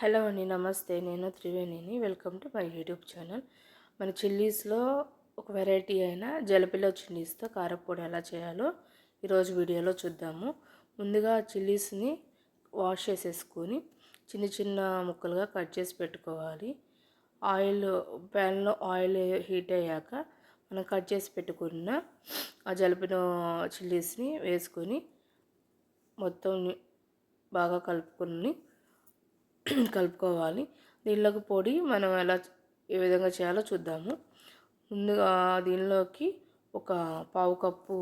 Hello అండి నమస్తే. నేను త్రివేణిని. Welcome to my YouTube channel. మన చిల్లీస్లో ఒక వెరైటీ అయిన జలపిల్ల చిల్లీస్తో కారపొడి ఎలా చేయాలో ఈరోజు వీడియోలో చూద్దాము. ముందుగా చిల్లీస్ని వాష్ చేసేసుకొని చిన్న చిన్న ముక్కలుగా కట్ చేసి పెట్టుకోవాలి. ఆయిల్ ప్యాన్లో ఆయిల్ హీట్ అయ్యాక మనం కట్ చేసి పెట్టుకున్న ఆ జలపిన చిల్లీస్ని వేసుకొని మొత్తం బాగా కలుపుకొని కలుపుకోవాలి. దీనిలోకి పొడి మనం ఎలా ఏ విధంగా చేయాలో చూద్దాము. ముందుగా దీనిలోకి ఒక పావు కప్పు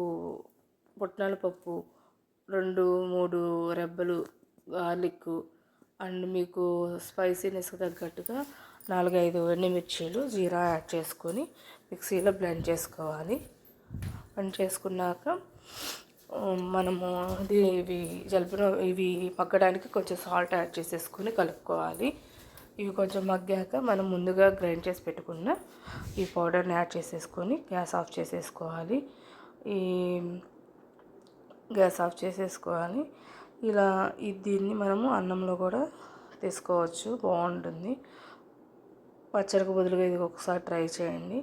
పుట్నాల పప్పు రెండు మూడు రెబ్బలు గార్లిక్ అండ్ మీకు స్పైసీనెస్కి తగ్గట్టుగా నాలుగైదు ఎండుమిర్చీలు జీరా యాడ్ చేసుకొని మిక్సీలో బ్లెండ్ చేసుకోవాలి. బ్లెండ్ చేసుకున్నాక మనము అది ఇవి జలుబున ఇవి మగ్గడానికి కొంచెం సాల్ట్ యాడ్ చేసేసుకొని కలుపుకోవాలి. ఇవి కొంచెం మగ్గాక మనం ముందుగా గ్రైండ్ చేసి పెట్టుకున్న ఈ పౌడర్ని యాడ్ చేసేసుకొని గ్యాస్ ఆఫ్ చేసేసుకోవాలి. ఈ గ్యాస్ ఆఫ్ చేసేసుకోవాలి. ఇలా దీన్ని మనము అన్నంలో కూడా తీసుకోవచ్చు. బాగుంటుంది. పచ్చడికి బదులుగా ఇది ఒకసారి ట్రై చేయండి.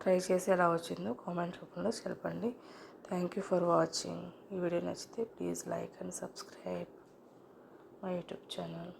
ట్రై చేసి ఎలా వచ్చిందో కామెంట్ రూపంలో చెప్పండి. థ్యాంక్ యూ ఫర్ వాచింగ్ ఈ వీడియో నచ్చితే please like and subscribe my YouTube channel